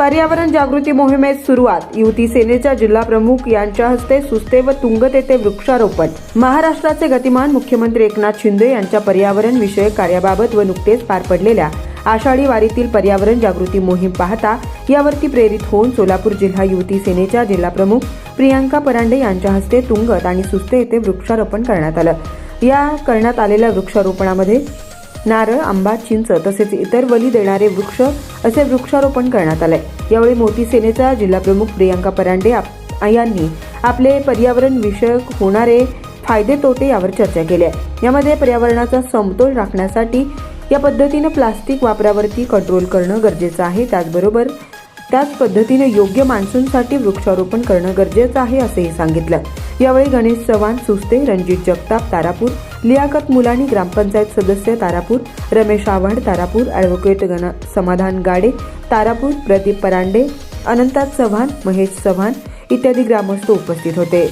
पर्यावरण जागृती मोहिमेत सुरुवात. युती सेनेच्या जिल्हाप्रमुख यांच्या हस्ते सुस्ते व तुंगत येथे वृक्षारोपण. महाराष्ट्राचे गतिमान मुख्यमंत्री एकनाथ शिंदे यांच्या पर्यावरण विषयक कार्याबाबत व नुकतेच पार पडलेल्या आषाढी वारीतील पर्यावरण जागृती मोहीम पाहता यावरती प्रेरित होऊन सोलापूर जिल्हा युती सेनेच्या जिल्हाप्रमुख प्रियांका परांडे यांच्या हस्ते तुंगत आणि सुस्ते येथे वृक्षारोपण करण्यात आलं. या करण्यात आलेल्या वृक्षारोपणामध्ये नारळ आंबा चिंच तसेच इतर बली देणारे वृक्ष असे वृक्षारोपण करण्यात आले यावेळी मोती सेनेचा जिल्हाप्रमुख प्रियांका परांडे आप- यांनी आपले पर्यावरण विषयक होणारे फायदे तोटे यावर चर्चा केली आहे. यामध्ये पर्यावरणाचा समतोल राखण्यासाठी या पद्धतीनं प्लास्टिक वापरावरती कंट्रोल करणं गरजेचं आहे. त्याचबरोबर त्याच पद्धतीने योग्य मान्सूनसाठी वृक्षारोपण करणं गरजेचं आहे असंही सांगितलं. यावेळी गणेश चव्हाण सुस्ते रणजित जगताप तारापूर लियाकत मुलानी ग्रामपंचायत सदस्य तारापूर रमेश आव्हाड तारापूर ॲडव्होकेट गण समाधान गाडे तारापूर प्रदीप परांडे अनंतात चव्हाण महेश चव्हाण इत्यादी ग्रामस्थ उपस्थित होते.